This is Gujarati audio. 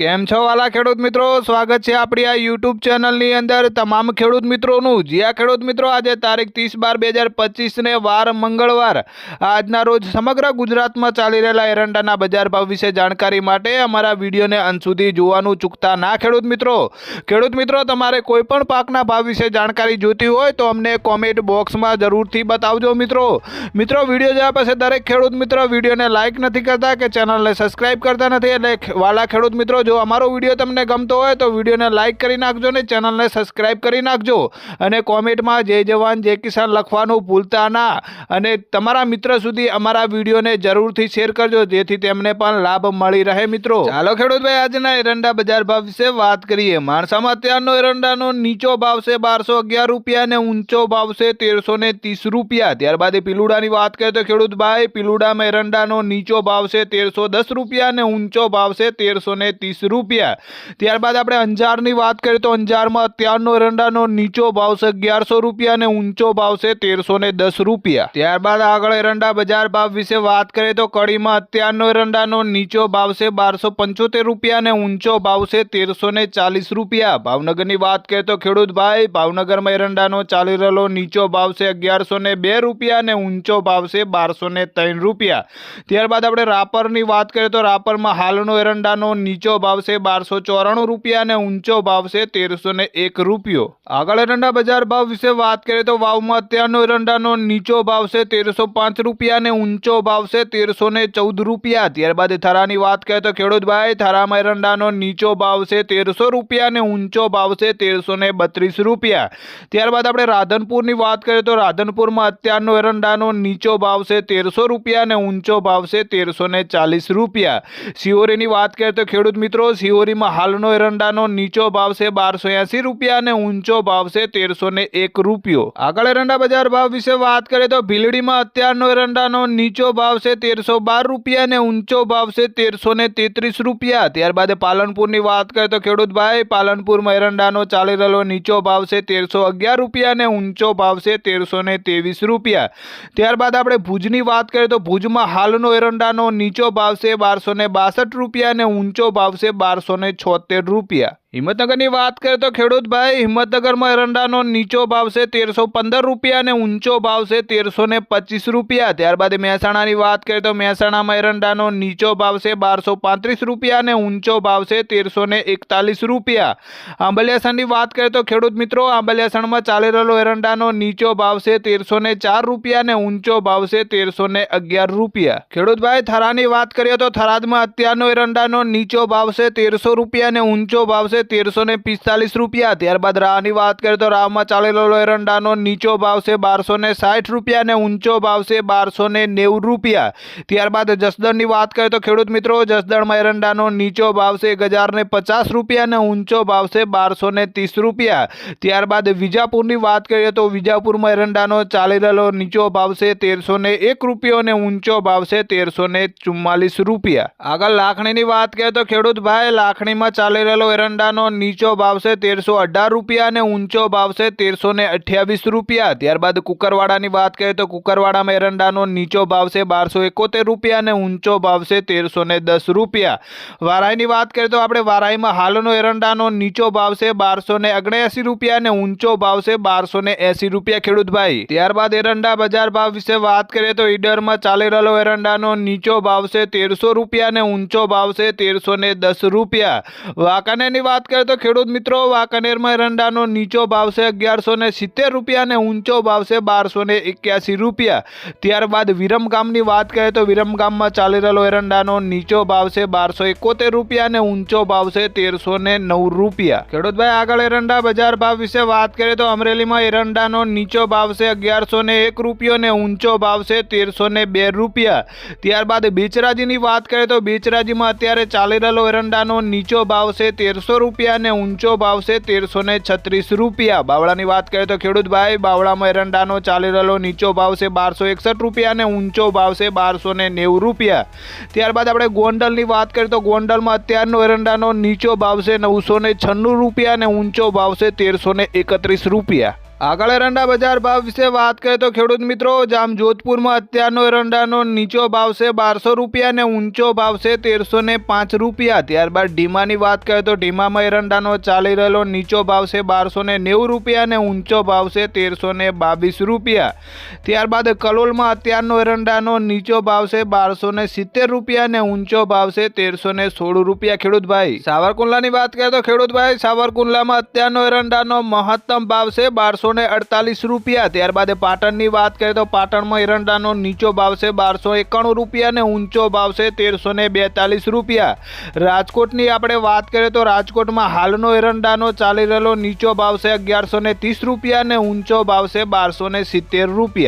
કેમ છો વાલા ખેડૂત મિત્રો? સ્વાગત છે આપણી આ યુટ્યુબ ચેનલની અંદર. તમામ ખેડૂત મિત્રોનું જ્યાં ખેડૂત મિત્રો આજે તારીખ ત્રીસ બાર બે હજાર પચીસને વાર મંગળવાર, આજના રોજ સમગ્ર ગુજરાતમાં ચાલી રહેલા એરંડાના બજાર ભાવ વિશે જાણકારી માટે અમારા વિડીયોને અંત સુધી જોવાનું ચૂકતા ના ખેડૂત મિત્રો. ખેડૂત મિત્રો, તમારે કોઈ પણ પાકના ભાવ વિશે જાણકારી જોઈતી હોય તો અમને કોમેન્ટ બોક્સમાં જરૂરથી બતાવજો મિત્રો. મિત્રો, વીડિયો જોયા પછી દરેક ખેડૂત મિત્ર વિડીયોને લાઇક નથી કરતા કે ચેનલને સબસ્ક્રાઇબ કરતા નથી એટલે વાલા ખેડૂત મિત્રો જો અમારો વીડિયો તમને ગમતો હોય તો વિડીયોને લાઇક કરી નાખજો ને ચેનલને સબસ્ક્રાઇબ કરી નાખજો. અને કોમેન્ટમાં જય જવાન, જય કિસાન લખવાનું ભૂલતા ના. અને તમારા મિત્ર સુધી અમારા વિડીયોને જરૂરથી શેર કરજો, જેથી તેમને પણ લાભ મળી રહે મિત્રો. ચાલો ખેડૂતભાઈ આજના એરંડા બજાર ભાવ વિશે વાત કરીએ. માણસામાં અત્યારનો એરંડાનો નીચો ભાવ છે બારસો અગિયાર રૂપિયા અને ઊંચો ભાવ છે તેરસો ને ત્રીસ રૂપિયા. ત્યારબાદ પીલુડાની વાત કરીએ તો ખેડૂતભાઈ પીલુડામાં એરંડાનો નીચો ભાવ છે તેરસો દસ રૂપિયા અને ઊંચો ભાવ છે તેરસો ને ત્રીસ રૂપિયા. ત્યારબાદ આપણે અંજારની વાત કરીએ તો અંજારમાં અત્યારનો એરંડાનો નીચો ભાવ છે અગિયારસો રૂપિયા અને ઊંચો ભાવ છે તેરસો ને દસ રૂપિયા. ત્યારબાદ આગળ એરંડા બજાર ભાવ વિશે વાત કરીએ તો કડીમાં અત્યારનો એરંડાનો નીચો ભાવ છે બારસો પંચોતેર રૂપિયા અને ઊંચો ભાવ છે તેરસો ને ચાલીસ રૂપિયા. ભાવનગરની વાત કરીએ તો ખેડૂત ભાઈ, ભાવનગરમાં એરંડાનો ચાલી રહેલો નીચો ભાવ છે અગિયારસો ને બે રૂપિયા અને ઊંચો ભાવ છે બારસો ને ત્રણ રૂપિયા. ત્યારબાદ આપણે રાપરની વાત કરીએ તો રાપરમાં હાલનો એરંડાનો નીચો ભાવ છે બારસો ચોરાણું રૂપિયા અને ઊંચો ભાવ તેરસો ને એક રૂપિયો. આગળ એરંડા બજાર ભાવ વિશે વાત કરીએ તો વાવમાં અત્યારનો એરંડાનો નીચો ભાવ છે તેરસો પાંચ રૂપિયા અને ઊંચો ભાવ છે તેરસો ને ચૌદ રૂપિયા. ત્યારબાદ થરાની વાત કરીએ તો ખેડૂતભાઈ, થરામાં એરંડાનો નીચો ભાવ છે તેરસો રૂપિયા અને ઊંચો ભાવ છે તેરસો ને બત્રીસ રૂપિયા. ત્યારબાદ આપણે રાધનપુરની વાત કરીએ તો રાધનપુરમાં અત્યારનો એરંડાનો નીચો ભાવ છે તેરસો રૂપિયા અને ઊંચો ભાવ છે તેરસો ને ચાલીસ રૂપિયા. શિહોરીની વાત કરીએ તો ખેડૂત મિત્રો શિહોરીમાં હાલનો એરંડાનો નીચો ભાવ છે બારસો એંસી રૂપિયા અને ઊંચો ભાવ છે તેરસો ને એક રૂપિયો. આગળ એરંડા બજાર ભાવ વિશે વાત કરીએ તો ભીલડીમાં અત્યારનો એરંડાનો નીચો ભાવ છે તેરસો બાર રૂપિયા અને ઊંચો ભાવ છે તેરસો ને તેત્રીસ રૂપિયા. ત્યારબાદ પાલનપુરની વાત કરીએ તો ખેડૂત ભાઈ પાલનપુરમાં એરંડાનો ચાલી રહેલો નીચો ભાવ છે તેરસો અગિયાર રૂપિયા અને ઊંચો ભાવ છે તેરસો ને ત્રેવીસ રૂપિયા. ત્યારબાદ આપણે ભુજની વાત કરીએ તો ભુજમાં હાલનો એરંડાનો નીચો ભાવ છે બારસો બાસઠ રૂપિયા અને ઊંચો ભાવ છે બારસો ને છોતેર રૂપિયા. હિંમતનગરની વાત કરીએ તો ખેડૂત ભાઈ હિંમતનગરમાં એરંડાનો નીચો ભાવ છે તેરસો પંદર રૂપિયા અને ઊંચો ભાવ છે તેરસો ને પચીસ રૂપિયા. ત્યારબાદ મહેસાણાની વાત કરીએ તો મહેસાણામાં એરંડાનો નીચો ભાવ છે બારસો પાંત્રીસ રૂપિયા અને ઊંચો ભાવ છે તેરસો ને એકતાલીસ રૂપિયા. આંબલિયાસણની વાત કરીએ તો ખેડૂત મિત્રો, આંબલિયાસણમાં ચાલી રહેલો એરંડાનો નીચો ભાવ છે તેરસો ને ચાર રૂપિયા અને ઊંચો ભાવ છે તેરસો ને અગિયાર રૂપિયા. ખેડૂત ભાઈ થરાની વાત કરીએ તો થરાદમાં અત્યારનો એરંડાનો નીચો ભાવ છે તેરસો રૂપિયા અને ઊંચો ભાવ છે તેરસો ને પિસ્તાલીસ રૂપિયા. ત્યારબાદ રાહની વાત કરીએ તો રાહમાં ચાલેલો એરંડાનો નીચો ભાવ છે બારસો ને સાઠ રૂપિયા અને ઊંચો ભાવ છે બારસો ને નેવું રૂપિયા. ત્યારબાદ જસદણની વાત કરીએ તો ખેડૂત મિત્રો જસદણમાં એરંડાનો નીચો ભાવ છે એક હજાર ને પચાસ રૂપિયા અને ઊંચો ભાવ છે બારસો ને ત્રીસ રૂપિયા. ત્યારબાદ વિજાપુરની વાત કરીએ તો વિજાપુરમાં એરંડાનો ચાલી રહેલો નીચો ભાવ છે તેરસો ને એક રૂપિયો અને ઊંચો ભાવ છે તેરસો ને ચુમ્માલીસ રૂપિયા. આગળ લાખણીની વાત કરીએ તો ખેડૂત ભાઈ, લાખણીમાં ચાલી રહેલો એરંડાનો નીચો ભાવ છે તેરસો અઢાર રૂપિયા અને ઊંચો ભાવ છે તેરસો ને અઠ્યાવીસ રૂપિયા. ત્યારબાદ કુકરવાડાની વાત કરીએ તો કુકરવાડામાં એરંડાનો નીચો ભાવ છે બારસો એકોતેર રૂપિયા અને ઊંચો ભાવ છે તેરસો ને દસ રૂપિયા. વારાઈની વાત કરીએ તો આપણે વારાઈમાં હાલનો એરંડાનો નીચો ભાવ છે બારસો ને ઓગણએંસી રૂપિયા અને ઊંચો ભાવ છે બારસો ને એંસી રૂપિયા ખેડૂતભાઈ ત્યારબાદ એરંડા બજાર ભાવ વિશે વાત કરીએ તો ઈડરમાં ચાલી રહેલો એરંડાનો નીચો ભાવ છે તેરસો રૂપિયા અને ઊંચો ભાવ છે તેરસો ને દસ રૂપિયા. વાંકાનેરની વાત કરીએ તો ખેડૂત મિત્રો, વાંકાનેરમાં એરંડાનો નીચો ભાવ છે અગિયારસો ને સિત્તેર રૂપિયા અને ઊંચો ભાવ છે બારસો ને એક્યાસી રૂપિયા. ત્યારબાદ વિરમગામની વાત કરીએ તો વિરમગામમાં ચાલી રહેલો એરંડાનો નીચો ભાવ છે બારસો એકોતેર રૂપિયા અને ઊંચો ભાવ છે તેરસો ને નવ રૂપિયા. ખેડૂતભાઈ, આગળ એરંડા બજાર ભાવ વિશે વાત કરીએ તો અમરેલીમાં એરંડાનો નીચો ભાવ છે અગિયારસો ને એક રૂપિયો અને ઊંચો ભાવ છે તેરસો ને બે રૂપિયા. ત્યારબાદ બેચરાજીની વાત કરીએ તો બેચરાજીમાં અત્યારે ચાલી રહેલો એરંડાનો નીચો ભાવ છે તેરસો રૂપિયા અને ઊંચો ભાવ છે તેરસો ને છત્રીસ રૂપિયા. બાવળાની વાત કરીએ તો ખેડૂતભાઈ, બાવળામાં એરંડાનો ચાલી રહેલો નીચો ભાવ છે બારસો એકસઠ રૂપિયા અને ઊંચો ભાવ છે બારસો ને નેવું રૂપિયા. ત્યારબાદ આપણે ગોંડલની વાત કરીએ તો ગોંડલમાં અત્યારનો એરંડાનો નીચો ભાવ છે નવસો ને છન્નું રૂપિયા અને ઊંચો ભાવ છે તેરસો ને એકત્રીસ રૂપિયા. આગળ એરંડા બજાર ભાવ વિશે વાત કરીએ તો ખેડૂત મિત્રો જામ જોધપુરમાં અત્યારનો એરંડાનો નીચો ભાવ છે બારસો રૂપિયા અને ઊંચો ભાવ છે તેરસો ને પાંચ રૂપિયા. ત્યારબાદ ઢીમાની વાત કરીએ તો ઢીમામાં એરંડાનો ચાલી રહેલો નીચો ભાવ છે બારસો ને નેવું રૂપિયા અને ઊંચો ભાવ છે તેરસો ને બાવીસ રૂપિયા. ત્યારબાદ કલોલમાં અત્યારનો એરંડાનો નીચો ભાવ છે બારસો ને સિત્તેર રૂપિયા અને ઊંચો ભાવ છે તેરસો ને સોળ રૂપિયા. ખેડૂતભાઈ, સાવરકુંડલાની વાત કરીએ તો ખેડૂતભાઈ, સાવરકુંડલામાં અત્યારનો એરંડાનો મહત્તમ ભાવ છે ને અડતાલીસ રૂપિયા. ત્યારબાદ પાટણની વાત કરીએ તો પાટણમાં એરંડાનો નીચો ભાવ છે બારસો એકાણું રૂપિયા અને ઊંચો ભાવ છે તેરસો ને બેતાલીસ રૂપિયા. રાજકોટની આપણે વાત કરીએ તો રાજકોટમાં હાલનો એરંડાનો ચાલી રહેલો નીચો ભાવ છે અગિયારસો ને ત્રીસ રૂપિયા અને ઊંચો ભાવ છે બારસો ને સિત્તેર રૂપિયા.